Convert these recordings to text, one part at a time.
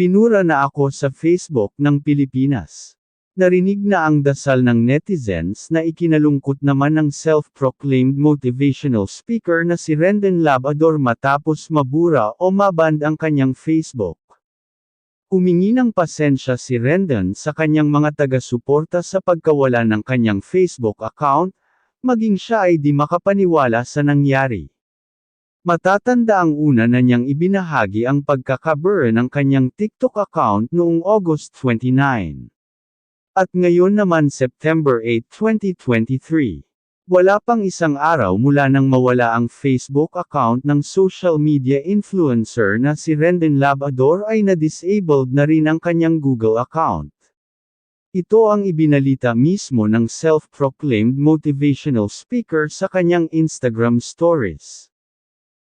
Pinura na ako sa Facebook ng Pilipinas. Narinig na ang dasal ng netizens na ikinalungkot naman ng self-proclaimed motivational speaker na si Rendon Labador matapos mabura o maband ang kanyang Facebook. Humingi ng pasensya si Rendon sa kanyang mga taga-suporta sa pagkawala ng kanyang Facebook account, maging siya ay di makapaniwala sa nangyari. Matatanda ang una na niyang ibinahagi ang pagkakaburn ng kanyang TikTok account noong August 29. At ngayon naman September 8, 2023. Wala pang isang araw mula nang mawala ang Facebook account ng social media influencer na si Rendon Labador ay na-disabled na rin ang kanyang Google account. Ito ang ibinalita mismo ng self-proclaimed motivational speaker sa kanyang Instagram stories.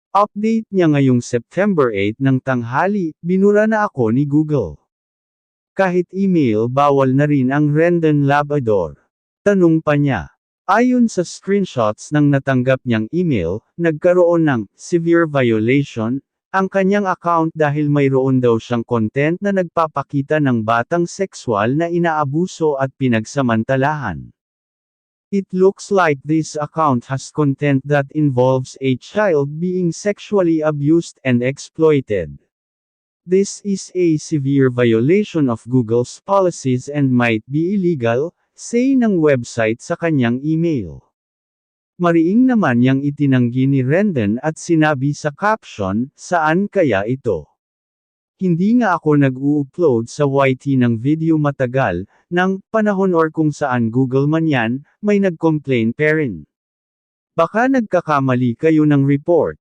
Update niya ngayong September 8 ng tanghali, binura na ako ni Google. Kahit email bawal na rin ang Rendon Labador. Tanong pa niya. Ayon sa screenshots ng natanggap niyang email, nagkaroon ng severe violation ang kanyang account dahil mayroon daw siyang content na nagpapakita ng batang sexual na inaabuso at pinagsamantalahan. It looks like this account has content that involves a child being sexually abused and exploited. This is a severe violation of Google's policies and might be illegal, say ng website sa kanyang email. Mariing naman yang itinanggi ni Rendon at sinabi sa caption, saan kaya ito? Hindi nga ako nag-u-upload sa YT ng video matagal, ng panahon or kung saan Google man yan, may nag-complain pa rin. Baka nagkakamali kayo ng report.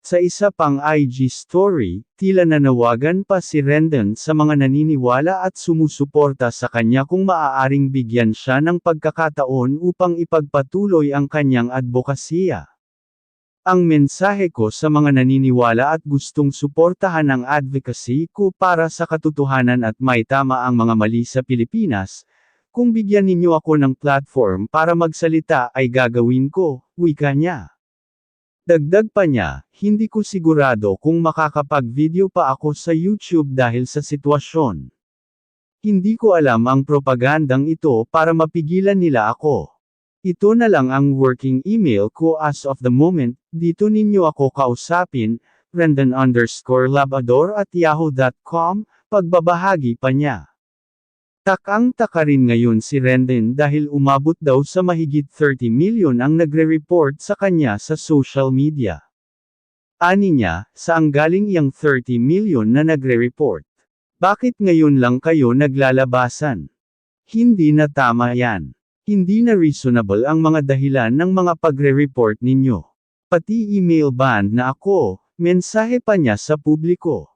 Sa isa pang IG story, tila nanawagan pa si Rendon sa mga naniniwala at sumusuporta sa kanya kung maaaring bigyan siya ng pagkakataon upang ipagpatuloy ang kanyang advokasya. Ang mensahe ko sa mga naniniwala at gustong suportahan ang advocacy ko para sa katotohanan at may tama ang mga mali sa Pilipinas, kung bigyan ninyo ako ng platform para magsalita ay gagawin ko, wika niya. Dagdag pa niya, hindi ko sigurado kung makakapag-video pa ako sa YouTube dahil sa sitwasyon. Hindi ko alam ang propagandang ito para mapigilan nila ako. Ito na lang ang working email ko as of the moment, dito ninyo ako kausapin, Rendon underscore labador at yahoo.com, pagbabahagi pa niya. Takang taka rin ngayon si Rendon dahil umabot daw sa mahigit 30 milyon ang nagre-report sa kanya sa social media. Ani niya, saang galing iyang 30 milyon na nagre-report? Bakit ngayon lang kayo naglalabasan? Hindi na tama yan. Hindi na reasonable ang mga dahilan ng mga pagre-report ninyo. Pati email ban na ako, mensahe pa niya sa publiko.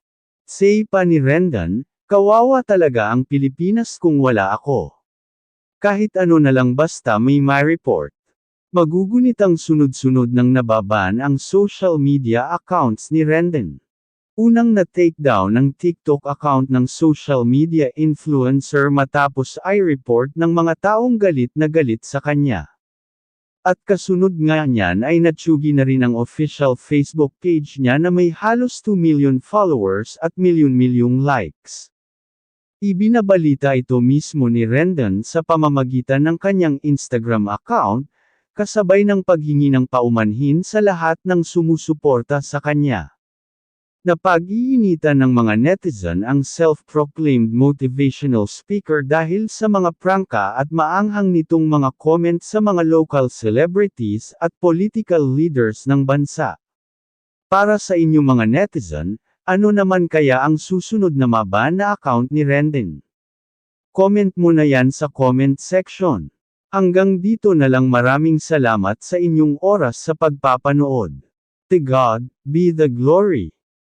Say pa ni Rendon, kawawa talaga ang Pilipinas kung wala ako. Kahit ano na lang basta may my report. Magugunit ang sunod-sunod ng nababan ang social media accounts ni Rendon. Unang na-take down ng TikTok account ng social media influencer matapos ay report ng mga taong galit na galit sa kanya. At kasunod nga niyan ay natsugi na rin ang official Facebook page niya na may halos 2 million followers at milyon-milyong likes. Ibinabalita ito mismo ni Rendon sa pamamagitan ng kanyang Instagram account, kasabay ng paghingi ng paumanhin sa lahat ng sumusuporta sa kanya. Napag-iinitan ng mga netizen ang self-proclaimed motivational speaker dahil sa mga prangka at maanghang nitong mga comment sa mga local celebrities at political leaders ng bansa. Para sa inyo mga netizen, ano naman kaya ang susunod na maban na account ni Rendon? Comment mo na yan sa comment section. Hanggang dito na lang maraming salamat sa inyong oras sa pagpapanood. To God, be the glory.